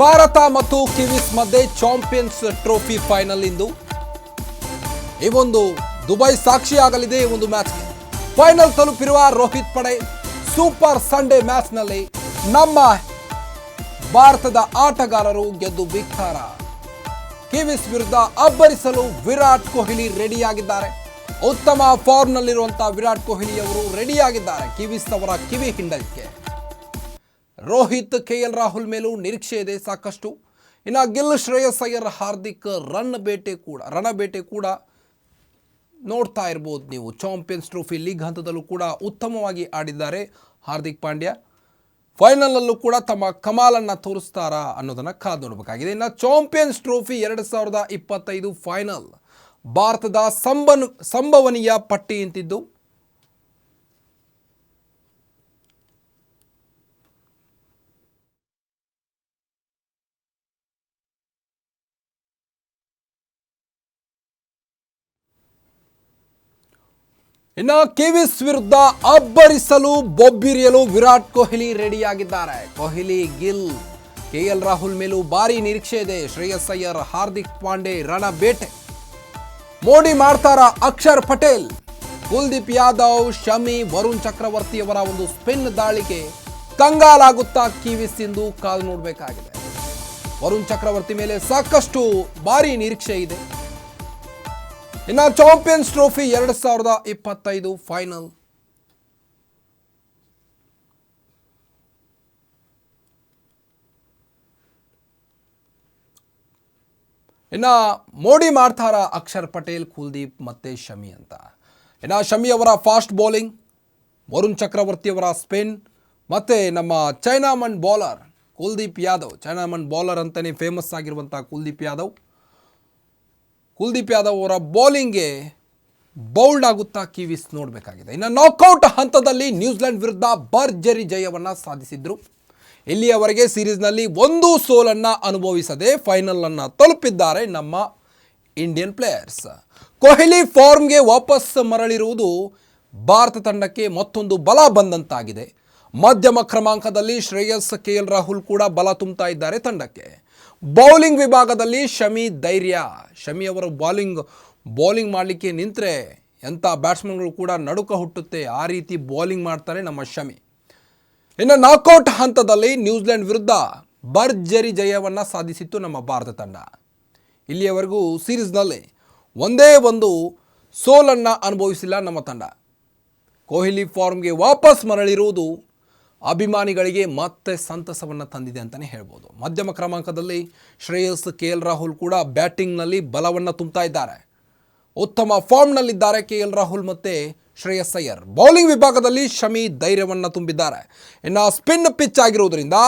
ಭಾರತ ಮತ್ತು ಕಿವೀಸ್ ಮಧ್ಯೆ champions trophy final ಇಂದು. ಈ ಒಂದು ದುಬೈ ಸಾಕ್ಷಿಯಾಗಲಿದೆ ಈ ಒಂದು ಮ್ಯಾಚ್. ಫೈನಲ್ ತಲುಪಿರುವ ರೋಹಿತ್ ಪಡೆ ಸೂಪರ್ ಸಂಡೇ ಮ್ಯಾಚ್ನಲ್ಲಿ ನಮ್ಮ ಭಾರತದ ಆಟಗಾರರು ಗೆದ್ದು ಬಿಕ್ತಾರ ಕಿವೀಸ್ ವಿರುದ್ಧ ಅಬ್ಬರಿಸಲು ವಿರಾಟ್ ಕೊಹ್ಲಿ ರೆಡಿಯಾಗಿದ್ದಾರೆ. ಉತ್ತಮ ಫಾರ್ಮ್ನಲ್ಲಿರುವಂತಹ ವಿರಾಟ್ ಕೊಹ್ಲಿ ಅವರು ರೆಡಿಯಾಗಿದ್ದಾರೆ. ಕಿವೀಸ್ ಅವರ ಕಿವಿ ಹಿಂಡಲಿಕ್ಕೆ. ರೋಹಿತ್ ಕೆ ಎಲ್ ರಾಹುಲ್ ಮೇಲೂ ನಿರೀಕ್ಷೆ ಇದೆ ಸಾಕಷ್ಟು. ಇನ್ನು ಗಿಲ್ ಶ್ರೇಯಸ್ ಅಯ್ಯರ್ ಹಾರ್ದಿಕ್ ರನ್ ಬೇಟೆ ಕೂಡ, ರಣ ಬೇಟೆ ಕೂಡ ನೋಡ್ತಾ ಇರ್ಬೋದು ನೀವು. ಚಾಂಪಿಯನ್ಸ್ ಟ್ರೋಫಿ ಲೀಗ್ ಹಂತದಲ್ಲೂ ಕೂಡ ಉತ್ತಮವಾಗಿ ಆಡಿದ್ದಾರೆ ಹಾರ್ದಿಕ್ ಪಾಂಡ್ಯ. ಫೈನಲಲ್ಲೂ ಕೂಡ ತಮ್ಮ ಕಮಾಲನ್ನು ತೋರಿಸ್ತಾರಾ ಅನ್ನೋದನ್ನು ಕಾದು ನೋಡಬೇಕಾಗಿದೆ. ಇನ್ನು ಚಾಂಪಿಯನ್ಸ್ ಟ್ರೋಫಿ ಎರಡು ಸಾವಿರದ ಇಪ್ಪತ್ತೈದು ಫೈನಲ್. ಭಾರತದ ಸಂಬನ್, ಸಂಭವನೀಯ ಪಟ್ಟಿ ಇಂತಿದ್ದು ಇನ್ನು ಕೆವಿಸ್ ವಿರುದ್ಧ ಅಬ್ಬರಿಸಲು, ಬೊಬ್ಬಿರಿಯಲು ವಿರಾಟ್ ಕೊಹ್ಲಿ ರೆಡಿಯಾಗಿದ್ದಾರೆ. ಕೊಹ್ಲಿ ಗಿಲ್. ಕೆ ಎಲ್ ರಾಹುಲ್ ಮೇಲೂ ಭಾರಿ ನಿರೀಕ್ಷೆ ಇದೆ. ಶ್ರೇಯಸ್ ಅಯ್ಯರ್, ಹಾರ್ದಿಕ್ ಪಾಂಡೆ, ರಣ ಬೇಟೆ. ಮೋಡಿ ಮಾಡ್ತಾರ ಅಕ್ಷರ್ ಪಟೇಲ್. ಕುಲ್ದೀಪ್ ಯಾದವ್, ಶಮಿ, ವರುಣ್ ಚಕ್ರವರ್ತಿಯವರ ಒಂದು ಸ್ಪಿನ್ ದಾಳಿಗೆ ಕಂಗಾಲಾಗುತ್ತಾ ಕಿವಿಸ್ ಎಂದು ಕಾಲು ನೋಡಬೇಕಾಗಿದೆ. ವರುಣ್ ಚಕ್ರವರ್ತಿ ಮೇಲೆ ಸಾಕಷ್ಟು ಭಾರಿ ನಿರೀಕ್ಷೆ ಇದೆ. ಇನ್ನು ಚಾಂಪಿಯನ್ಸ್ ಟ್ರೋಫಿ ಎರಡು ಸಾವಿರದ ಇಪ್ಪತ್ತೈದು ಫೈನಲ್ ಇನ್ನು ಮೋಡಿ ಮಾಡ್ತಾರ ಅಕ್ಷರ್ ಪಟೇಲ್, ಕುಲ್ದೀಪ್ ಮತ್ತೆ ಶಮಿ ಅಂತ. ಇನ್ನು ಶಮಿ ಅವರ ಫಾಸ್ಟ್ ಬೌಲಿಂಗ್ ವರುಣ್ ಚಕ್ರವರ್ತಿ ಅವರ ಸ್ಪಿನ್ ಮತ್ತು ನಮ್ಮ chinaman bowler Kuldeep Yadav. Chinaman bowler ಅಂತಲೇ ಫೇಮಸ್ ಆಗಿರುವಂಥ ಕುಲ್ದೀಪ್ ಯಾದವ್. ಕುಲ್ದೀಪ್ ಯಾದವ್ ಅವರ ಬೌಲಿಂಗ್ಗೆ ಬೌಲ್ಡ್ ಆಗುತ್ತಾ ಕಿವೀಸ್ ನೋಡಬೇಕಾಗಿದೆ. ಇನ್ನು ನಾಕೌಟ್ ಹಂತದಲ್ಲಿ ನ್ಯೂಜಿಲೆಂಡ್ ವಿರುದ್ಧ ಭರ್ಜರಿ ಜಯವನ್ನು ಸಾಧಿಸಿದ್ರು. ಇಲ್ಲಿಯವರೆಗೆ ಸೀರೀಸ್ನಲ್ಲಿ ಒಂದು ಸೋಲನ್ನು ಅನುಭವಿಸದೆ ಫೈನಲನ್ನು ತಲುಪಿದ್ದಾರೆ ನಮ್ಮ ಇಂಡಿಯನ್ ಪ್ಲೇಯರ್ಸ್. ಕೊಹ್ಲಿ ಫಾರ್ಮ್ಗೆ ವಾಪಸ್ ಮರಳಿರುವುದು ಭಾರತ ತಂಡಕ್ಕೆ ಮತ್ತೊಂದು ಬಲ ಬಂದಂತಾಗಿದೆ. ಮಧ್ಯಮ ಕ್ರಮಾಂಕದಲ್ಲಿ ಶ್ರೇಯಸ್ ಕೆ ಎಲ್ ರಾಹುಲ್ ಕೂಡ ಬಲ ತುಂಬುತ್ತಾ ಇದ್ದಾರೆ ತಂಡಕ್ಕೆ. ಬೌಲಿಂಗ್ ವಿಭಾಗದಲ್ಲಿ ಶಮಿ ಧೈರ್ಯ. ಶಮಿ ಅವರು ಬೌಲಿಂಗ್ ಬೌಲಿಂಗ್ ಮಾಡಲಿಕ್ಕೆ ನಿಂತರೆ ಎಂಥ ಬ್ಯಾಟ್ಸ್ಮನ್ಗಳು ಕೂಡ ನಡುಕ ಹುಟ್ಟುತ್ತೆ. ಆ ರೀತಿ ಬೌಲಿಂಗ್ ಮಾಡ್ತಾರೆ ನಮ್ಮ ಶಮಿ. ಇನ್ನು ನಾಕೌಟ್ ಹಂತದಲ್ಲಿ ನ್ಯೂಜಿಲೆಂಡ್ ವಿರುದ್ಧ ಭರ್ಜರಿ ಜಯವನ್ನು ಸಾಧಿಸಿತ್ತು ನಮ್ಮ ಭಾರತ ತಂಡ. ಇಲ್ಲಿಯವರೆಗೂ ಸೀರೀಸ್ನಲ್ಲಿ ಒಂದೇ ಒಂದು ಸೋಲನ್ನು ಅನುಭವಿಸಿಲ್ಲ ನಮ್ಮ ತಂಡ. ಕೊಹ್ಲಿ ಫಾರ್ಮ್ಗೆ ವಾಪಸ್ ಮರಳಿರುವುದು ಅಭಿಮಾನಿಗಳಿಗೆ ಮತ್ತೆ ಸಂತಸವನ್ನು ತಂದಿದೆ ಅಂತಲೇ ಹೇಳ್ಬೋದು. ಮಧ್ಯಮ ಕ್ರಮಾಂಕದಲ್ಲಿ ಶ್ರೇಯಸ್ ಕೆ ಎಲ್ ರಾಹುಲ್ ಕೂಡ ಬ್ಯಾಟಿಂಗ್ನಲ್ಲಿ ಬಲವನ್ನು ತುಂಬ್ತಾ ಇದ್ದಾರೆ. ಉತ್ತಮ ಫಾರ್ಮ್ನಲ್ಲಿದ್ದಾರೆ ಕೆ ಎಲ್ ರಾಹುಲ್ ಮತ್ತು ಶ್ರೇಯಸ್ ಅಯ್ಯರ್. ಬೌಲಿಂಗ್ ವಿಭಾಗದಲ್ಲಿ ಶಮಿ ಧೈರ್ಯವನ್ನು ತುಂಬಿದ್ದಾರೆ. ಇನ್ನು ಸ್ಪಿನ್ ಪಿಚ್ ಆಗಿರುವುದರಿಂದ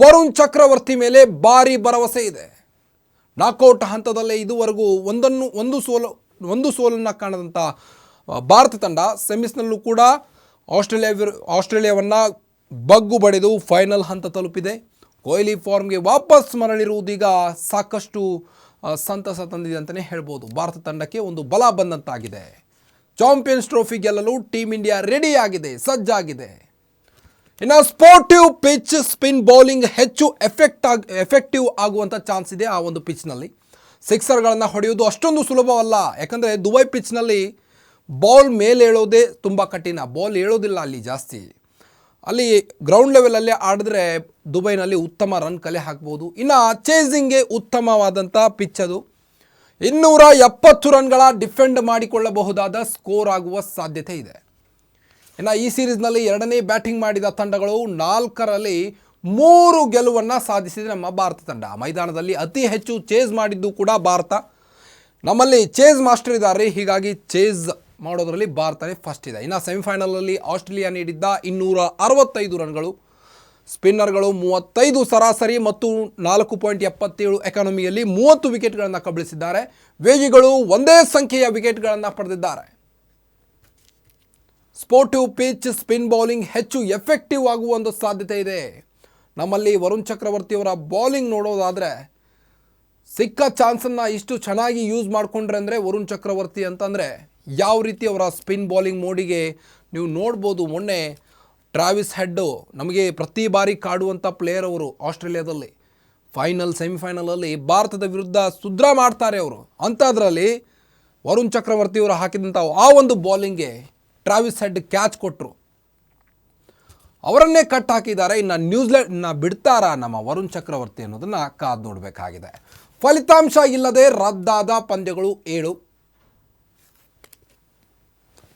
ವರುಣ್ ಚಕ್ರವರ್ತಿ ಮೇಲೆ ಭಾರಿ ಭರವಸೆ ಇದೆ. ನಾಕೌಟ್ ಹಂತದಲ್ಲೇ ಇದುವರೆಗೂ ಒಂದನ್ನು, ಒಂದು ಸೋಲು, ಒಂದು ಸೋಲನ್ನು ಕಾಣದಂಥ ಭಾರತ ತಂಡ ಸೆಮಿಸ್ನಲ್ಲೂ ಕೂಡ ಆಸ್ಟ್ರೇಲಿಯಾ ವಿರು, ಆಸ್ಟ್ರೇಲಿಯಾವನ್ನು ಬಗ್ಗು ಬಡಿದು ಫೈನಲ್ ಹಂತ ತಲುಪಿದೆ. ಕೊಹ್ಲಿ ಫಾರ್ಮ್ಗೆ ವಾಪಸ್ ಮರಳಿರುವುದೀಗ ಸಾಕಷ್ಟು ಸಂತಸ ತಂದಿದೆ ಅಂತಲೇ ಹೇಳ್ಬೋದು. ಭಾರತ ತಂಡಕ್ಕೆ ಒಂದು ಬಲ ಬಂದಂತಾಗಿದೆ. ಚಾಂಪಿಯನ್ಸ್ ಟ್ರೋಫಿ ಗೆಲ್ಲಲು ಟೀಮ್ ಇಂಡಿಯಾ ರೆಡಿಯಾಗಿದೆ, ಸಜ್ಜಾಗಿದೆ. ಇನ್ನು ಸ್ಪೋರ್ಟಿವ್ ಪಿಚ್ ಸ್ಪಿನ್ ಬೌಲಿಂಗ್ ಹೆಚ್ಚು ಎಫೆಕ್ಟ್ ಆಗಿ, ಎಫೆಕ್ಟಿವ್ ಆಗುವಂಥ ಚಾನ್ಸ್ ಇದೆ ಆ ಒಂದು ಪಿಚ್ನಲ್ಲಿ. ಸಿಕ್ಸರ್ಗಳನ್ನು ಹೊಡೆಯುವುದು ಅಷ್ಟೊಂದು ಸುಲಭವಲ್ಲ. ಯಾಕಂದರೆ ದುಬೈ ಪಿಚ್ನಲ್ಲಿ ಬಾಲ್ ಮೇಲೆ ಹೇಳೋದೇ ತುಂಬ ಕಠಿಣ. ಬಾಲ್ ಏಳೋದಿಲ್ಲ ಅಲ್ಲಿ ಜಾಸ್ತಿ. ಅಲ್ಲಿ ಗ್ರೌಂಡ್ ಲೆವೆಲಲ್ಲೇ ಆಡಿದ್ರೆ ದುಬೈನಲ್ಲಿ ಉತ್ತಮ ರನ್ ಕಲೆ ಹಾಕ್ಬೋದು. ಇನ್ನು ಚೇಸಿಂಗ್ಗೆ ಉತ್ತಮವಾದಂಥ ಪಿಚ್ ಅದು. ಇನ್ನೂರ ಎಪ್ಪತ್ತು ರನ್ಗಳ ಡಿಫೆಂಡ್ ಮಾಡಿಕೊಳ್ಳಬಹುದಾದ ಸ್ಕೋರ್ ಆಗುವ ಸಾಧ್ಯತೆ ಇದೆ. ಇನ್ನು ಈ ಸೀರೀಸ್ನಲ್ಲಿ ಎರಡನೇ ಬ್ಯಾಟಿಂಗ್ ಮಾಡಿದ ತಂಡಗಳು ನಾಲ್ಕರಲ್ಲಿ ಮೂರು ಗೆಲುವನ್ನು ಸಾಧಿಸಿದೆ ನಮ್ಮ ಭಾರತ ತಂಡ. ಮೈದಾನದಲ್ಲಿ ಅತಿ ಹೆಚ್ಚು ಚೇಸ್ ಮಾಡಿದ್ದು ಕೂಡ ಭಾರತ. ನಮ್ಮಲ್ಲಿ ಚೇಸ್ ಮಾಸ್ಟರ್ ಇದ್ದಾರೆ. ಹೀಗಾಗಿ ಚೇಸ್ ಮಾಡೋದರಲ್ಲಿ ಭಾರತನೇ ಫಸ್ಟ್ ಇದೆ. ಇನ್ನು ಸೆಮಿಫೈನಲಲ್ಲಿ ಆಸ್ಟ್ರೇಲಿಯಾ ನೀಡಿದ್ದ ಇನ್ನೂರ ಅರವತ್ತೈದು ರನ್ಗಳು. ಸ್ಪಿನ್ನರ್ಗಳು ಮೂವತ್ತೈದು ಸರಾಸರಿ ಮತ್ತು ನಾಲ್ಕು ಪಾಯಿಂಟ್ ಎಪ್ಪತ್ತೇಳು ಎಕಾನಮಿಯಲ್ಲಿ ಮೂವತ್ತು ವಿಕೆಟ್ಗಳನ್ನು ಕಬಳಿಸಿದ್ದಾರೆ. ವೇಗಿಗಳು ಒಂದೇ ಸಂಖ್ಯೆಯ ವಿಕೆಟ್ಗಳನ್ನು ಪಡೆದಿದ್ದಾರೆ. ಸ್ಪೋರ್ಟಿವ್ ಪಿಚ್ ಸ್ಪಿನ್ ಬೌಲಿಂಗ್ ಹೆಚ್ಚು ಎಫೆಕ್ಟಿವ್ ಆಗುವ ಒಂದು ಸಾಧ್ಯತೆ ಇದೆ. ನಮ್ಮಲ್ಲಿ ವರುಣ್ ಚಕ್ರವರ್ತಿಯವರ ಬೌಲಿಂಗ್ ನೋಡೋದಾದರೆ ಸಿಕ್ಕ ಚಾನ್ಸನ್ನು ಇಷ್ಟು ಚೆನ್ನಾಗಿ ಯೂಸ್ ಮಾಡಿಕೊಂಡ್ರೆ ಅಂದರೆ ವರುಣ್ ಚಕ್ರವರ್ತಿ ಅಂತಂದರೆ ಯಾವ ರೀತಿ ಅವರ ಸ್ಪಿನ್ ಬೌಲಿಂಗ್ ಮೋಡಿಗೆ ನೀವು ನೋಡ್ಬೋದು ಮೊನ್ನೆ ಟ್ರಾವಿಸ್ ಹೆಡ್ಡು ನಮಗೆ ಪ್ರತಿ ಬಾರಿ ಕಾಡುವಂಥ ಪ್ಲೇಯರ್ ಅವರು ಆಸ್ಟ್ರೇಲಿಯಾದಲ್ಲಿ ಫೈನಲ್, ಸೆಮಿಫೈನಲಲ್ಲಿ ಭಾರತದ ವಿರುದ್ಧ ಸುದ್ರ ಮಾಡ್ತಾರೆ ಅವರು. ಅಂಥದ್ರಲ್ಲಿ ವರುಣ್ ಚಕ್ರವರ್ತಿ ಅವರು ಹಾಕಿದಂಥ ಆ ಒಂದು ಬೌಲಿಂಗ್ಗೆ ಟ್ರಾವಿಸ್ ಹೆಡ್ ಕ್ಯಾಚ್ ಕೊಟ್ಟರು ಅವರನ್ನೇ ಕಟ್ ಹಾಕಿದ್ದಾರೆ. ಇನ್ನು ನ್ಯೂಜಿಲೆಂಡ್ನ ಬಿಡ್ತಾರಾ ನಮ್ಮ ವರುಣ್ ಚಕ್ರವರ್ತಿ ಅನ್ನೋದನ್ನು ಕಾದು ನೋಡಬೇಕಾಗಿದೆ. ಫಲಿತಾಂಶ ಇಲ್ಲದೆ ರದ್ದಾದ ಪಂದ್ಯಗಳು ಏಳು.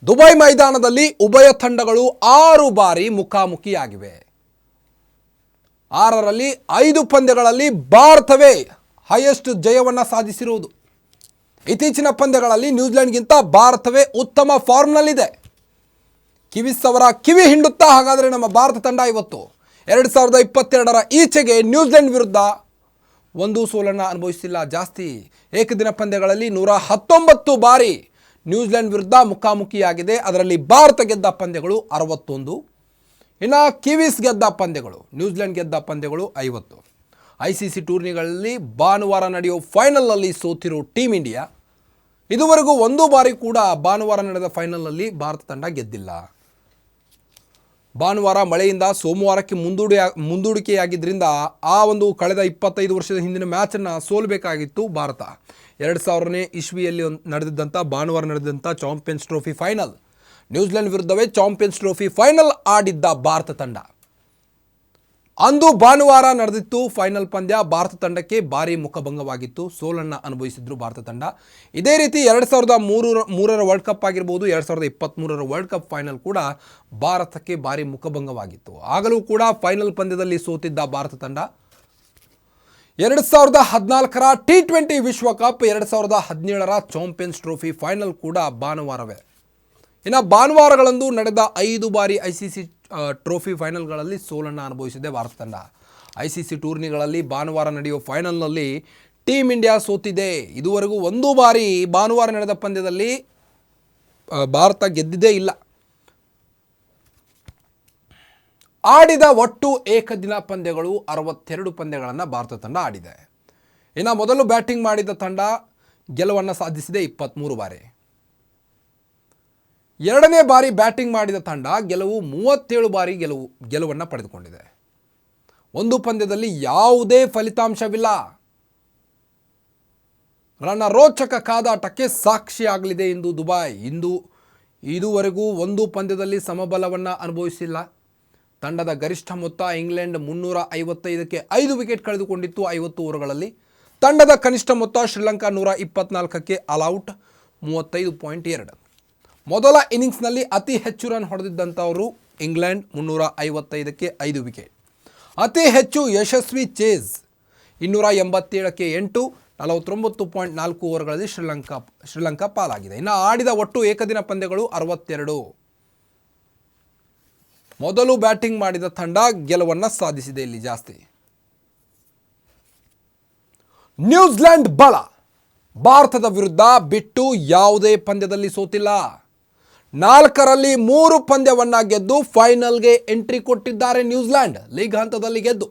ದುಬೈ ಮೈದಾನದಲ್ಲಿ ಉಭಯ ತಂಡಗಳು ಆರು ಬಾರಿ ಮುಖಾಮುಖಿಯಾಗಿವೆ. ಆರರಲ್ಲಿ ಐದು ಪಂದ್ಯಗಳಲ್ಲಿ ಭಾರತವೇ ಹೈಯೆಸ್ಟ್ ಜಯವನ್ನು ಸಾಧಿಸಿರುವುದು. ಇತ್ತೀಚಿನ ಪಂದ್ಯಗಳಲ್ಲಿ ನ್ಯೂಜಿಲೆಂಡ್ಗಿಂತ ಭಾರತವೇ ಉತ್ತಮ ಫಾರ್ಮ್ನಲ್ಲಿದೆ. ಕಿವಿಸ್ ಅವರ ಕಿವಿ ಹಿಂಡುತ್ತಾ ಹಾಗಾದರೆ ನಮ್ಮ ಭಾರತ ತಂಡ ಇವತ್ತು ಎರಡು ಸಾವಿರದ ಇಪ್ಪತ್ತೆರಡರ ಈಚೆಗೆ ನ್ಯೂಜಿಲೆಂಡ್ ವಿರುದ್ಧ ಒಂದು ಸೋಲನ್ನು ಅನುಭವಿಸಿಲ್ಲ. ಜಾಸ್ತಿ ಏಕದಿನ ಪಂದ್ಯಗಳಲ್ಲಿ ನೂರ ಹತ್ತೊಂಬತ್ತು ಬಾರಿ ನ್ಯೂಜಿಲೆಂಡ್ ವಿರುದ್ಧ ಮುಖಾಮುಖಿಯಾಗಿದೆ. ಅದರಲ್ಲಿ ಭಾರತ ಗೆದ್ದ ಪಂದ್ಯಗಳು ಅರವತ್ತೊಂದು. ಇನ್ನು ಕಿವೀಸ್ ಗೆದ್ದ ಪಂದ್ಯಗಳು, ನ್ಯೂಜಿಲೆಂಡ್ ಗೆದ್ದ ಪಂದ್ಯಗಳು ಐವತ್ತು. ಐ ಸಿ ಸಿ ಟೂರ್ನಿಗಳಲ್ಲಿ ಭಾನುವಾರ ನಡೆಯೋ ಫೈನಲ್ನಲ್ಲಿ ಸೋತಿರೋ ಟೀಮ್ ಇಂಡಿಯಾ, ಇದುವರೆಗೂ ಒಂದು ಬಾರಿ ಕೂಡ ಭಾನುವಾರ ನಡೆದ ಫೈನಲ್ನಲ್ಲಿ ಭಾರತ ತಂಡ ಗೆದ್ದಿಲ್ಲ. ಭಾನುವಾರ ಮಳೆಯಿಂದ ಸೋಮವಾರಕ್ಕೆ ಮುಂದೂಡಿ ಮುಂದೂಡಿಕೆಯಾಗಿದ್ದರಿಂದ ಆ ಒಂದು ಕಳೆದ ಇಪ್ಪತ್ತೈದು ವರ್ಷದ ಹಿಂದಿನ ಮ್ಯಾಚನ್ನು ಸೋಲಬೇಕಾಗಿತ್ತು ಭಾರತ. ಎರಡು ಸಾವಿರನೇ ಇಸ್ವಿಯಲ್ಲಿ ನಡೆದಿದ್ದಂಥ, ಭಾನುವಾರ ನಡೆದಿದ್ದಂಥ champions trophy final. New Zealand ವಿರುದ್ಧವೇ ಚಾಂಪಿಯನ್ಸ್ ಟ್ರೋಫಿ ಫೈನಲ್ ಆಡಿದ್ದ ಭಾರತ ತಂಡ. ಅಂದು ಭಾನುವಾರ ನಡೆದಿತ್ತು ಫೈನಲ್ ಪಂದ್ಯ. ಭಾರತ ತಂಡಕ್ಕೆ ಭಾರಿ ಮುಖಭಂಗವಾಗಿತ್ತು. ಸೋಲನ್ನು ಅನುಭವಿಸಿದ್ರು ಭಾರತ ತಂಡ. ಇದೇ ರೀತಿ ಎರಡು ಸಾವಿರದ ಮೂರರ ಮೂರರ ವರ್ಲ್ಡ್ ಕಪ್ ಆಗಿರ್ಬೋದು, ಎರಡು ಸಾವಿರದ ಇಪ್ಪತ್ತ್ಮೂರರ ವರ್ಲ್ಡ್ ಕಪ್ ಫೈನಲ್ ಕೂಡ ಭಾರತಕ್ಕೆ ಭಾರಿ ಮುಖಭಂಗವಾಗಿತ್ತು. ಆಗಲೂ ಕೂಡ ಫೈನಲ್ ಪಂದ್ಯದಲ್ಲಿ ಸೋತಿದ್ದ ಭಾರತ ತಂಡ. ಎರಡು ಸಾವಿರದ ಹದಿನಾಲ್ಕರ ಟಿ ಟ್ವೆಂಟಿ ವಿಶ್ವಕಪ್, ಎರಡು ಸಾವಿರದ ಹದಿನೇಳರ ಚಾಂಪಿಯನ್ಸ್ ಟ್ರೋಫಿ ಫೈನಲ್ ಕೂಡ ಭಾನುವಾರವೇ. ಇನ್ನು ಭಾನುವಾರಗಳಂದು ನಡೆದ ಐದು ಬಾರಿ ಐ ಸಿ ಸಿ ಟ್ರೋಫಿ ಫೈನಲ್ಗಳಲ್ಲಿ ಸೋಲನ್ನು ಅನುಭವಿಸಿದೆ ಭಾರತ ತಂಡ. ಐ ಸಿ ಸಿ ಟೂರ್ನಿಗಳಲ್ಲಿ ಭಾನುವಾರ ನಡೆಯುವ ಫೈನಲ್ನಲ್ಲಿ ಟೀಮ್ ಇಂಡಿಯಾ ಸೋತಿದೆ. ಇದುವರೆಗೂ ಒಂದು ಬಾರಿ ಭಾನುವಾರ ನಡೆದ ಪಂದ್ಯದಲ್ಲಿ ಭಾರತ ಗೆದ್ದಿದ್ದೇ ಇಲ್ಲ. ಆಡಿದ ಒಟ್ಟು ಏಕದಿನ ಪಂದ್ಯಗಳು ಅರವತ್ತೆರಡು ಪಂದ್ಯಗಳನ್ನು ಭಾರತ ತಂಡ ಆಡಿದೆ. ಇನ್ನು ಮೊದಲು ಬ್ಯಾಟಿಂಗ್ ಮಾಡಿದ ತಂಡ ಗೆಲುವನ್ನು ಸಾಧಿಸಿದೆ ಇಪ್ಪತ್ತ್ಮೂರು ಬಾರಿ. ಎರಡನೇ ಬಾರಿ ಬ್ಯಾಟಿಂಗ್ ಮಾಡಿದ ತಂಡ ಗೆಲುವು ಮೂವತ್ತೇಳು ಬಾರಿ ಗೆಲುವು, ಗೆಲುವನ್ನು ಪಡೆದುಕೊಂಡಿದೆ. ಒಂದು ಪಂದ್ಯದಲ್ಲಿ ಯಾವುದೇ ಫಲಿತಾಂಶವಿಲ್ಲ. ರಣರೋಚಕ ರೋಚಕ ಕಾದಾಟಕ್ಕೆ ಸಾಕ್ಷಿಯಾಗಲಿದೆ ಎಂದು ದುಬೈ ಇಂದು ಇದುವರೆಗೂ ಒಂದು ಪಂದ್ಯದಲ್ಲಿ ಸಮಬಲವನ್ನು ಅನುಭವಿಸಿಲ್ಲ. ತಂಡದ ಗರಿಷ್ಠ ಮೊತ್ತ ಇಂಗ್ಲೆಂಡ್ ಮುನ್ನೂರ ಐವತ್ತೈದಕ್ಕೆ ಐದು ವಿಕೆಟ್ ಕಳೆದುಕೊಂಡಿತ್ತು ಐವತ್ತು ಓವರ್ಗಳಲ್ಲಿ. ತಂಡದ ಕನಿಷ್ಠ ಮೊತ್ತ ಶ್ರೀಲಂಕಾ ನೂರ ಇಪ್ಪತ್ನಾಲ್ಕಕ್ಕೆ ಆಲ್ಔಟ್ ಮೂವತ್ತೈದು ಪಾಯಿಂಟ್ ಎರಡು. ಮೊದಲ ಇನ್ನಿಂಗ್ಸ್ನಲ್ಲಿ ಅತಿ ಹೆಚ್ಚು ರನ್ ಹೊಡೆದಿದ್ದಂಥವರು ಇಂಗ್ಲೆಂಡ್ ಮುನ್ನೂರ ಐವತ್ತೈದಕ್ಕೆ ಐದು ವಿಕೆಟ್. ಅತಿ ಹೆಚ್ಚು ಯಶಸ್ವಿ ಚೇಸ್ ಇನ್ನೂರ ಎಂಬತ್ತೇಳಕ್ಕೆ ಎಂಟು, ನಲವತ್ತೊಂಬತ್ತು ಪಾಯಿಂಟ್ ನಾಲ್ಕು ಓವರ್ಗಳಲ್ಲಿ ಶ್ರೀಲಂಕಾ ಶ್ರೀಲಂಕಾ ಪಾಲಾಗಿದೆ. ಇನ್ನು ಆಡಿದ ಒಟ್ಟು ಏಕದಿನ ಪಂದ್ಯಗಳು ಅರವತ್ತೆರಡು. ಮೊದಲು ಬ್ಯಾಟಿಂಗ್ ಮಾಡಿದ ತಂಡ ಗೆಲುವನ್ನು ಸಾಧಿಸಿದೆ ಇಲ್ಲಿ ಜಾಸ್ತಿ. ನ್ಯೂಜಿಲೆಂಡ್ ಬಲ. ಭಾರತದ ವಿರುದ್ಧ ಬಿಟ್ಟು ಯಾವುದೇ ಪಂದ್ಯದಲ್ಲಿ ಸೋತಿಲ್ಲ. ನಾಲ್ಕರಲ್ಲಿ ಮೂರು ಪಂದ್ಯವನ್ನ ಗೆದ್ದು ಫೈನಲ್ಗೆ ಎಂಟ್ರಿ ಕೊಟ್ಟಿದ್ದಾರೆ ನ್ಯೂಜಿಲೆಂಡ್ ಲೀಗ್ ಹಂತದಲ್ಲಿ ಗೆದ್ದು.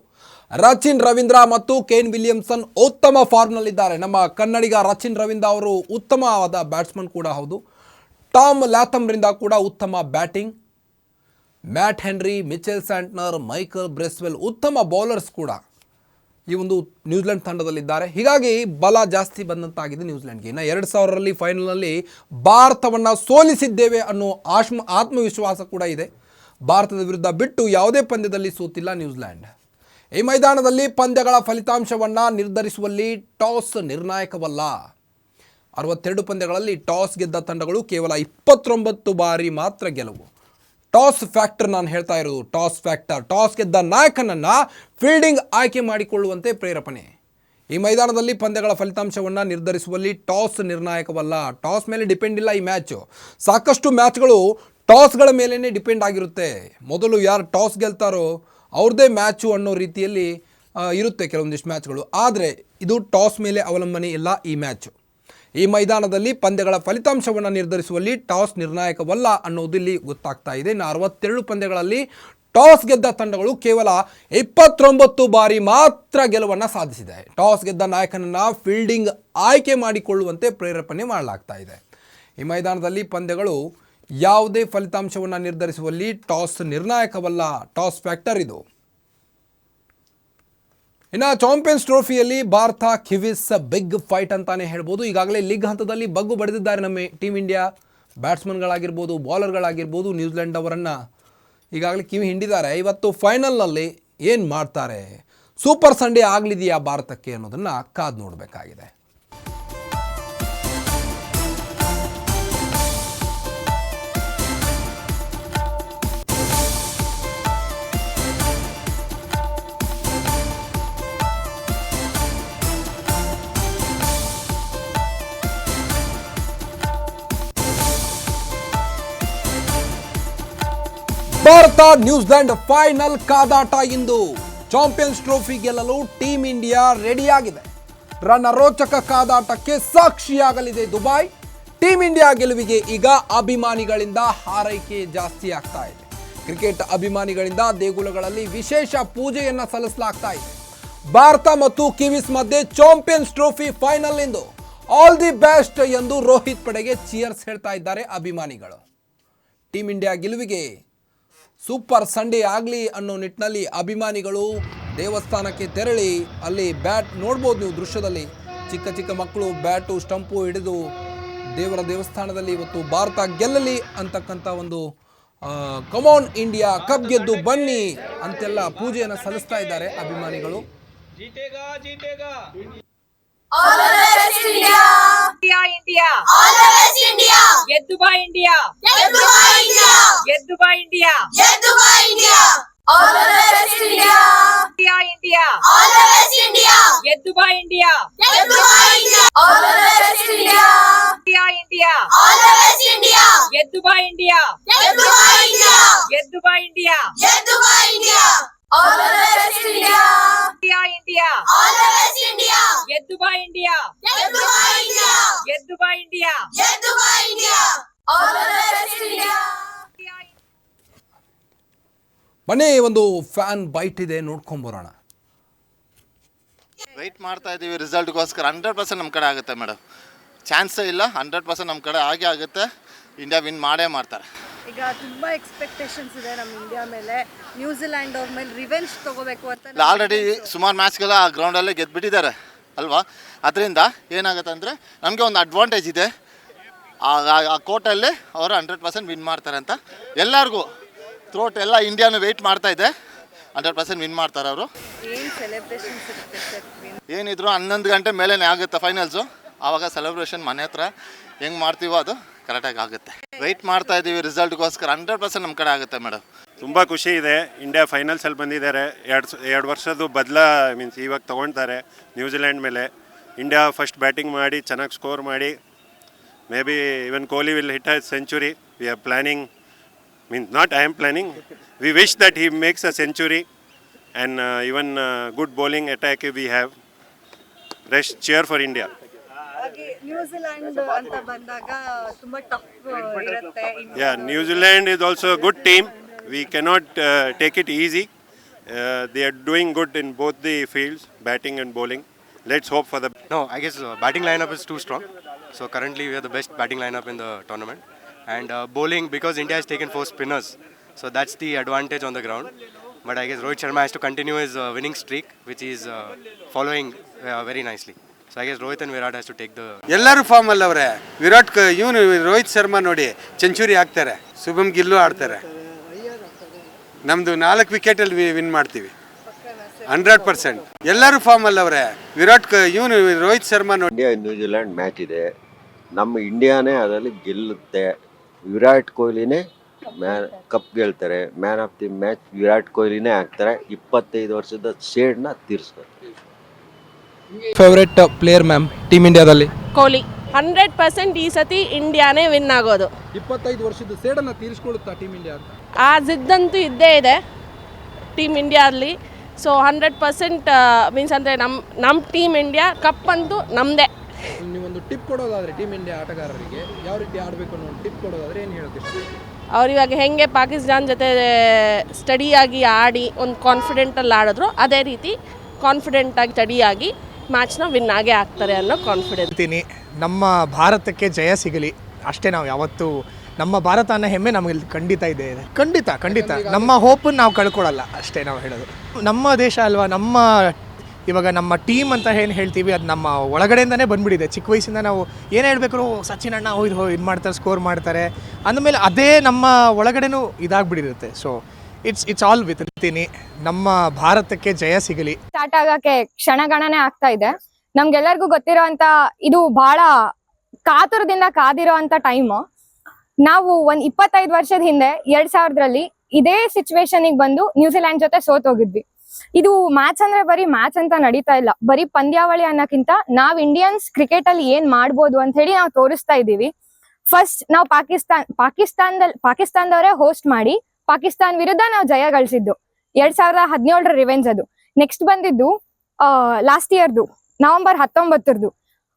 ರಚಿನ್ ರವೀಂದ್ರ ಮತ್ತು ಕೇನ್ ವಿಲಿಯಮ್ಸನ್ ಉತ್ತಮ ಫಾರ್ಮ್ನಲ್ಲಿದ್ದಾರೆ. ನಮ್ಮ ಕನ್ನಡಿಗ ರಚಿನ್ ರವೀಂದ್ರ ಅವರು ಉತ್ತಮವಾದ ಬ್ಯಾಟ್ಸ್ಮನ್ ಕೂಡ ಹೌದು. ಟಾಮ್ ಲ್ಯಾಥಮ್ರಿಂದ ಕೂಡ ಉತ್ತಮ batting. Matt Henry, Mitchell Santner, Michael Bracewell ಉತ್ತಮ ಬೌಲರ್ಸ್ ಕೂಡ. ಈ ಒಂದು ನ್ಯೂಜಿಲೆಂಡ್ ತಂಡದಲ್ಲಿದ್ದಾರೆ. ಹೀಗಾಗಿ ಬಲ ಜಾಸ್ತಿ ಬಂದಂತಾಗಿದೆ ನ್ಯೂಜಿಲೆಂಡ್ಗೆ. ಇನ್ನು ಎರಡು ಸಾವಿರರಲ್ಲಿ ಫೈನಲ್ನಲ್ಲಿ ಭಾರತವನ್ನು ಸೋಲಿಸಿದ್ದೇವೆ ಅನ್ನೋ ಆಶ್ಮ, ಆತ್ಮವಿಶ್ವಾಸ ಕೂಡ ಇದೆ. ಭಾರತದ ವಿರುದ್ಧ ಬಿಟ್ಟು ಯಾವುದೇ ಪಂದ್ಯದಲ್ಲಿ ಸೋತಿಲ್ಲ ನ್ಯೂಜಿಲೆಂಡ್. ಈ ಮೈದಾನದಲ್ಲಿ ಪಂದ್ಯಗಳ ಫಲಿತಾಂಶವನ್ನು ನಿರ್ಧರಿಸುವಲ್ಲಿ ಟಾಸ್ ನಿರ್ಣಾಯಕವಲ್ಲ. ಅರವತ್ತೆರಡು ಪಂದ್ಯಗಳಲ್ಲಿ ಟಾಸ್ ಗೆದ್ದ ತಂಡಗಳು ಕೇವಲ ಇಪ್ಪತ್ತೊಂಬತ್ತು ಬಾರಿ ಮಾತ್ರ ಗೆಲುವು. ಟಾಸ್ ಫ್ಯಾಕ್ಟರ್ ನಾನು ಹೇಳ್ತಾ ಇರೋದು, ಟಾಸ್ ಫ್ಯಾಕ್ಟರ್. ಟಾಸ್ ಗೆದ್ದ ನಾಯಕನನ್ನು ಫೀಲ್ಡಿಂಗ್ ಆಯ್ಕೆ ಮಾಡಿಕೊಳ್ಳುವಂತೆ ಪ್ರೇರೇಪಣೆ. ಈ ಮೈದಾನದಲ್ಲಿ ಪಂದ್ಯಗಳ ಫಲಿತಾಂಶವನ್ನು ನಿರ್ಧರಿಸುವಲ್ಲಿ ಟಾಸ್ ನಿರ್ಣಾಯಕವಲ್ಲ. ಟಾಸ್ ಮೇಲೆ ಡಿಪೆಂಡ್ ಇಲ್ಲ ಈ ಮ್ಯಾಚು. ಸಾಕಷ್ಟು ಮ್ಯಾಚ್ಗಳು ಟಾಸ್ಗಳ ಮೇಲೇ ಡಿಪೆಂಡ್ ಆಗಿರುತ್ತೆ. ಮೊದಲು ಯಾರು ಟಾಸ್ ಗೆಲ್ತಾರೋ ಅವ್ರದ್ದೇ ಮ್ಯಾಚು ಅನ್ನೋ ರೀತಿಯಲ್ಲಿ ಇರುತ್ತೆ ಕೆಲವೊಂದಿಷ್ಟು ಮ್ಯಾಚ್ಗಳು. ಆದರೆ ಇದು ಟಾಸ್ ಮೇಲೆ ಅವಲಂಬನೆ ಇಲ್ಲ ಈ ಮ್ಯಾಚು. ಈ ಮೈದಾನದಲ್ಲಿ ಪಂದ್ಯಗಳ ಫಲಿತಾಂಶವನ್ನು ನಿರ್ಧರಿಸುವಲ್ಲಿ ಟಾಸ್ ನಿರ್ಣಾಯಕವಲ್ಲ ಅನ್ನೋದು ಇಲ್ಲಿ ಗೊತ್ತಾಗ್ತಾ ಇದೆ. ಇನ್ನು ಅರವತ್ತೆರಡು ಪಂದ್ಯಗಳಲ್ಲಿ ಟಾಸ್ ಗೆದ್ದ ತಂಡಗಳು ಕೇವಲ ಇಪ್ಪತ್ತೊಂಬತ್ತು ಬಾರಿ ಮಾತ್ರ ಗೆಲುವನ್ನು ಸಾಧಿಸಿದೆ. ಟಾಸ್ ಗೆದ್ದ ನಾಯಕನನ್ನು ಫೀಲ್ಡಿಂಗ್ ಆಯ್ಕೆ ಮಾಡಿಕೊಳ್ಳುವಂತೆ ಪ್ರೇರೇಪಣೆ ಮಾಡಲಾಗ್ತಾ ಇದೆ. ಈ ಮೈದಾನದಲ್ಲಿ ಪಂದ್ಯಗಳು ಯಾವುದೇ ಫಲಿತಾಂಶವನ್ನು ನಿರ್ಧರಿಸುವಲ್ಲಿ ಟಾಸ್ ನಿರ್ಣಾಯಕವಲ್ಲ, ಟಾಸ್ ಫ್ಯಾಕ್ಟರ್ ಇದು. ಇನ್ನು ಚಾಂಪಿಯನ್ಸ್ ಟ್ರೋಫಿಯಲ್ಲಿ ಭಾರತ ಕಿವಿಸ್ ಬಿಗ್ ಫೈಟ್ ಅಂತಾನೆ ಹೇಳ್ಬೋದು. ಈಗಾಗಲೇ ಲೀಗ್ ಹಂತದಲ್ಲಿ ಬಗ್ಗು ಬಡಿದಿದ್ದಾರೆ ನಮ್ಮ ಟೀಮ್ ಇಂಡಿಯಾ. ಬ್ಯಾಟ್ಸ್ಮನ್ಗಳಾಗಿರ್ಬೋದು, ಬೌಲರ್ಗಳಾಗಿರ್ಬೋದು ನ್ಯೂಜಿಲೆಂಡ್ ಅವರನ್ನು ಈಗಾಗಲೇ ಕಿವಿ ಹಿಂಡಿದ್ದಾರೆ. ಇವತ್ತು ಫೈನಲ್ನಲ್ಲಿ ಏನು ಮಾಡ್ತಾರೆ? ಸೂಪರ್ ಸಂಡೇ ಆಗಲಿದೆಯಾ ಭಾರತಕ್ಕೆ ಅನ್ನೋದನ್ನು ಕಾದು ನೋಡಬೇಕಾಗಿದೆ. ಭಾರತ, ನ್ಯೂಜಿಲೆಂಡ್ ಫೈನಲ್ ಕಾದಾಟ ಇಂದು. ಚಾಂಪಿಯನ್ಸ್ ಟ್ರೋಫಿ ಗೆಲ್ಲಲು ಟೀಮ್ ಇಂಡಿಯಾ ರೆಡಿಯಾಗಿದೆ. ರನ್ನ ರೋಚಕ ಕಾದಾಟಕ್ಕೆ ಸಾಕ್ಷಿಯಾಗಲಿದೆ ದುಬೈ. ಟೀಮ್ ಇಂಡಿಯಾ ಗೆಲುವಿಗೆ ಈಗ ಅಭಿಮಾನಿಗಳಿಂದ ಹಾರೈಕೆ ಜಾಸ್ತಿ ಆಗ್ತಾ ಇದೆ. ಕ್ರಿಕೆಟ್ ಅಭಿಮಾನಿಗಳಿಂದ ದೇಗುಲಗಳಲ್ಲಿ ವಿಶೇಷ ಪೂಜೆಯನ್ನ ಸಲ್ಲಿಸಲಾಗ್ತಾ ಇದೆ. ಭಾರತ ಮತ್ತು ಕಿವೀಸ್ ಮಧ್ಯೆ ಚಾಂಪಿಯನ್ಸ್ ಟ್ರೋಫಿ ಫೈನಲ್ ಇಂದು. ಆಲ್ ದಿ ಬೆಸ್ಟ್ ಎಂದು ರೋಹಿತ್ ಪಡೆಗೆ ಚಿಯರ್ಸ್ ಹೇಳ್ತಾ ಇದ್ದಾರೆ ಅಭಿಮಾನಿಗಳು. ಟೀಮ್ ಇಂಡಿಯಾ ಗೆಲುವಿಗೆ ಸೂಪರ್ ಸಂಡೇ ಆಗಲಿ ಅನ್ನೋ ನಿಟ್ಟಿನಲ್ಲಿ ಅಭಿಮಾನಿಗಳು ದೇವಸ್ಥಾನಕ್ಕೆ ತೆರಳಿ ಅಲ್ಲಿ ಬ್ಯಾಟ್ ನೋಡ್ಬೋದು ನೀವು ದೃಶ್ಯದಲ್ಲಿ. ಚಿಕ್ಕ ಚಿಕ್ಕ ಮಕ್ಕಳು ಬ್ಯಾಟು, ಸ್ಟಂಪು ಹಿಡಿದು ದೇವರ ದೇವಸ್ಥಾನದಲ್ಲಿ ಇವತ್ತು ಭಾರತ ಗೆಲ್ಲಲಿ ಅಂತಕ್ಕಂಥ ಒಂದು ಕಮೌನ್ ಇಂಡಿಯಾ ಕಪ್ ಗೆದ್ದು ಬನ್ನಿ ಅಂತೆಲ್ಲ ಪೂಜೆಯನ್ನು ಸಲ್ಲಿಸ್ತಾ ಇದ್ದಾರೆ ಅಭಿಮಾನಿಗಳು. All the best India. India, India. All the best India. Get Dubai, India. Get Dubai, India. Get Dubai, India. Get Dubai, India. All the best India. India, India. All the best India. Get Dubai, India. Get ಬನ್ನಿ ಒಂದು fan byte ಇದೆ ನೋಡ್ಕೊಂಬರೋಣ weight ಮಾಡ್ತಾ ಇದ್ದೀವಿ ರಿಸಲ್ಟ್ಗೋಸ್ಕರ hundred percent ನಮ್ಮ ಕಡೆ ಆಗುತ್ತೆ madam ಚಾನ್ಸೇ ಇಲ್ಲ ಹಂಡ್ರೆಡ್ ಪರ್ಸೆಂಟ್ ನಮ್ಮ ಕಡೆ ಆಗೇ ಆಗುತ್ತೆ. ಇಂಡಿಯಾ ವಿನ್ ಮಾಡೇ ಮಾಡ್ತಾರೆ. ಈಗ ತುಂಬ ಎಕ್ಸ್ಪೆಕ್ಟೇಷನ್ಸ್ ಇದೆ ನಮ್ಮ ಇಂಡಿಯಾ ಮೇಲೆ. ನ್ಯೂಜಿಲ್ಯಾಂಡ್ ಅವ್ರ ಮೇಲೆ ರಿವೆಂಜ್ ತಗೋಬೇಕು ಅಂತ ಇಲ್ಲ ಆಲ್ರೆಡಿ ಸುಮಾರು ಮ್ಯಾಚ್ಗೆಲ್ಲ ಆ ಗ್ರೌಂಡಲ್ಲೇ ಗೆದ್ದುಬಿಟ್ಟಿದ್ದಾರೆ ಅಲ್ವಾ? ಅದರಿಂದ ಏನಾಗುತ್ತೆ ಅಂದರೆ ನಮಗೆ ಒಂದು ಅಡ್ವಾಂಟೇಜ್ ಇದೆ. ಆ- ಆ- ಆ ಕೋರ್ಟಲ್ಲಿ ಅವರು ಹಂಡ್ರೆಡ್ ಪರ್ಸೆಂಟ್ ವಿನ್ ಮಾಡ್ತಾರೆ ಅಂತ. ಎಲ್ಲರಿಗೂ ಥ್ರೋಟ್ ಎಲ್ಲ ಇಂಡಿಯಾನು ವೆಯ್ಟ್ ಮಾಡ್ತಾ ಇದೆ. ಹಂಡ್ರೆಡ್ ಪರ್ಸೆಂಟ್ ವಿನ್ ಮಾಡ್ತಾರೆ ಅವರು. ಏನಿದ್ರು ಹನ್ನೊಂದು ಗಂಟೆ ಮೇಲೇ ಆಗುತ್ತೆ ಫೈನಲ್ಸು ಆವಾಗ ಸೆಲೆಬ್ರೇಷನ್ ಮನೆ ಹತ್ರ ಹೆಂಗೆ ಮಾಡ್ತೀವೋ ಅದು ಕರೆಕ್ಟಾಗಿ ಆಗುತ್ತೆ. ವೆಯ್ಟ್ ಮಾಡ್ತಾ ಇದ್ದೀವಿ ರಿಸಲ್ಟ್ಗೋಸ್ಕರ ಹಂಡ್ರೆಡ್ ಪರ್ಸೆಂಟ್ ನಮ್ಮ ಕಡೆ ಆಗುತ್ತೆ ಮೇಡಮ್ ತುಂಬ ಖುಷಿ ಇದೆ. ಇಂಡಿಯಾ ಫೈನಲ್ಸಲ್ಲಿ ಬಂದಿದ್ದಾರೆ. ಎರಡು ಎರಡು ವರ್ಷದ್ದು ಬದಲ ಮೀನ್ಸ್ ಇವಾಗ ತೊಗೊಳ್ತಾರೆ ನ್ಯೂಜಿಲೆಂಡ್ ಮೇಲೆ. ಇಂಡಿಯಾ ಫಸ್ಟ್ ಬ್ಯಾಟಿಂಗ್ ಮಾಡಿ ಚೆನ್ನಾಗಿ ಸ್ಕೋರ್ ಮಾಡಿ. Maybe even Kohli will hit a century we are planning Means not I am planning we wish that he makes a century and even good bowling attack we have rest chair for India ಹಾಗೆ New Zealand ಅಂತ ಬಂದಾಗ ತುಂಬ tough ಇರುತ್ತೆ Yeah, New Zealand is also a good team. We cannot uh, take it easy. Uh, they are doing good in both the fields, batting and bowling. Let's hope for the No, I guess uh, batting lineup is too strong. So currently we are the best batting lineup in the tournament. And uh, bowling, because India has taken four spinners, so that's the advantage on the ground. But I guess Rohit Sharma has to continue his uh, winning streak, which is uh, following uh, very nicely. So I guess Rohit and Virat has to take the ಎಲ್ಲರೂ form ಅಲ್ಲವ್ರೆ ವಿರಾಟ್ ಕ ಇವನು ರೋಹಿತ್ ಶರ್ಮಾ ನೋಡಿ century ಹಾಕ್ತಾರೆ ಶುಭಮ್ ಗಿಲ್ಲು ಆಡ್ತಾರೆ ನಮ್ದು ನಾಲ್ಕು ವಿಕೆಟಲ್ಲಿ ವಿನ್ ಮಾಡ್ತೀವಿ ಹಂಡ್ರೆಡ್ ಪರ್ಸೆಂಟ್ ಎಲ್ಲರೂ ಫಾರ್ಮ್ ಅಲ್ಲವ್ರೆ ವಿರಾಟ್ ಕ ಇವನು ರೋಹಿತ್ ಶರ್ಮಾ ನೋಡಿ ಇಂಡಿಯಾ ನ್ಯೂಜಿಲೆಂಡ್ ಮ್ಯಾಚ್ ಇದೆ ನಮ್ಮ ಇಂಡಿಯಾನೇ ಅದರಲ್ಲಿ ಗೆಲ್ಲುತ್ತೆ ವಿರಾಟ್ ಕೊಹ್ಲಿನೇ ಮ್ಯಾನ್ ಕಪ್ ಗೆಲ್ತಾರೆ. Man of the match Virat ಕೊಹ್ಲಿನೇ ಆಗ್ತಾರೆ. ಇಪ್ಪತ್ತೈದು ವರ್ಷದ ಶೇಡ್ನ ತೀರಿಸ್ತಾರೆ. ಫೇವ್ರೆಟ್ ಪ್ಲೇಯರ್ ಮ್ಯಾಮ್ ಟೀಮ್ ಇಂಡಿಯಾದಲ್ಲಿ ಕೊಹ್ಲಿ. ಹಂಡ್ರೆಡ್ ಪರ್ಸೆಂಟ್ ಈ ಸತಿ ಇಂಡಿಯಾನೇ ವಿನ್ ಆಗೋದು. ಇಪ್ಪತ್ತೈದು ವರ್ಷದ ಸೇಡನ್ನು ತೀರಿಸ್ಕೊಳ್ಳುತ್ತಾ ಟೀಮ್ ಇಂಡಿಯಾ ಅಂತ? ಆ ಜಿದ್ದಂತೂ ಇದ್ದೇ ಇದೆ ಟೀಮ್ ಇಂಡಿಯಾದಲ್ಲಿ ಸೊ ಹಂಡ್ರೆಡ್ ಪರ್ಸೆಂಟ್ ಮೀನ್ಸ್ ಅಂದರೆ ನಮ್ಮ ನಮ್ಮ ಟೀಮ್ ಇಂಡಿಯಾ ಕಪ್ ಅಂತೂ ನಮ್ಮದೇ ನೀವೊಂದು ಟಿಪ್ ಕೊಡೋದಾದ್ರೆ ಟೀಮ್ ಇಂಡಿಯಾ ಆಟಗಾರರಿಗೆ ಯಾವ ರೀತಿ ಆಡಬೇಕು ಅನ್ನೋ ಒಂದು ಟಿಪ್ ಕೊಡೋದಾದ್ರೆ ಏನು ಹೇಳ್ತೀವಿ ಅವ್ರು ಇವಾಗ ಹೆಂಗೆ ಪಾಕಿಸ್ತಾನ್ ಜೊತೆ ಸ್ಟಡಿಯಾಗಿ ಆಡಿ ಒಂದು ಕಾನ್ಫಿಡೆಂಟಲ್ಲಿ ಆಡಿದ್ರು ಅದೇ ರೀತಿ ಕಾನ್ಫಿಡೆಂಟಾಗಿ ಸ್ಟಡಿಯಾಗಿ ಮ್ಯಾಚ್ನ ವಿನ್ ಆಗೇ ಆಗ್ತಾರೆ ಅನ್ನೋ ಕಾನ್ಫಿಡೆಂಟ್ ಹೇಳ್ತೀನಿ ನಮ್ಮ ಭಾರತಕ್ಕೆ ಜಯ ಸಿಗಲಿ. ಅಷ್ಟೇ ನಾವು ಯಾವತ್ತೂ ನಮ್ಮ ಭಾರತ ಅನ್ನೋ ಹೆಮ್ಮೆ ನಮಗೆ ಖಂಡಿತ ಇದೆ. ಇದೆ ಖಂಡಿತ. ಖಂಡಿತ ನಮ್ಮ ಹೋಪನ್ನು ನಾವು ಕಳ್ಕೊಳ್ಳಲ್ಲ ಅಷ್ಟೇ ನಾವು ಹೇಳೋದು. ನಮ್ಮ ದೇಶ ಅಲ್ವಾ ನಮ್ಮ ಇವಾಗ ನಮ್ಮ ಟೀಮ್ ಅಂತ ಏನು ಹೇಳ್ತೀವಿ, ಅದು ನಮ್ಮ ಒಳಗಡೆಯಿಂದನೇ ಬಂದ್ಬಿಟ್ಟಿದೆ. ಚಿಕ್ಕ ವಯಸ್ಸಿಂದ ನಾವು ಏನು ಹೇಳ್ಬೇಕು ಸಚಿನ್ ಅಣ್ಣ ಹೋಗಿ ಇದು ಮಾಡ್ತಾರೆ ಸ್ಕೋರ್ ಮಾಡ್ತಾರೆ. ಅಂದಮೇಲೆ ಅದೇ ನಮ್ಮ ಒಳಗಡೆನೂ ಇದಾಗ್ಬಿಟ್ಟಿರುತ್ತೆ. So it's it's all with ತಿನ್ನಿ ನಮ್ಮ ಭಾರತಕ್ಕೆ ಜಯ ಸಿಗಲಿ. ಸ್ಟಾರ್ಟ್ ಆಗಕ್ಕೆ ಕ್ಷಣಗಣನೆ ಆಗ್ತಾ ಇದೆ. ನಮ್ಗೆಲ್ಲರಿಗೂ ಗೊತ್ತಿರೋಂತ ಇದು ಬಹಳ ಕಾತುರದಿಂದ ಕಾದಿರೋ ಅಂತ ಟೈಮ್ ನಾವು ಒಂದ್ ಇಪ್ಪತ್ತೈದು ವರ್ಷದ ಹಿಂದೆ ಎರಡ್ ಸಾವಿರದಲ್ಲಿ ಇದೇ ಸಿಚುವೇಶನ್ ಬಂದು ನ್ಯೂಜಿಲೆಂಡ್ ಜೊತೆ ಸೋತ್ ಹೋಗಿದ್ವಿ ಇದು ಮ್ಯಾಚ್ ಅಂದ್ರೆ ಬರೀ ಮ್ಯಾಚ್ ಅಂತ ನಡೀತಾ ಇಲ್ಲ. ಬರೀ ಪಂದ್ಯಾವಳಿ ಅನ್ನೋಕ್ಕಿಂತ ನಾವ್ ಇಂಡಿಯನ್ಸ್ ಕ್ರಿಕೆಟ್ ಅಲ್ಲಿ ಏನ್ ಮಾಡ್ಬೋದು ಅಂತ ಹೇಳಿ ನಾವು ತೋರಿಸ್ತಾ ಇದೀವಿ ಫಸ್ಟ್ ನಾವು ಪಾಕಿಸ್ತಾನ್ ಪಾಕಿಸ್ತಾನದಲ್ಲಿ ಪಾಕಿಸ್ತಾನದವರೇ ಹೋಸ್ಟ್ ಮಾಡಿ ಪಾಕಿಸ್ತಾನ್ ವಿರುದ್ಧ ನಾವು ಜಯ ಗಳಿಸಿದ್ದು. ಎರಡ್ ಸಾವಿರದ ಹದಿನೇಳರ ರಿವೆಂಜ್ ಅದು. ನೆಕ್ಸ್ಟ್ ಬಂದಿದ್ದು ಲಾಸ್ಟ್ ಇಯರ್ದು ನವೆಂಬರ್ ಹತ್ತೊಂಬತ್ತರದು.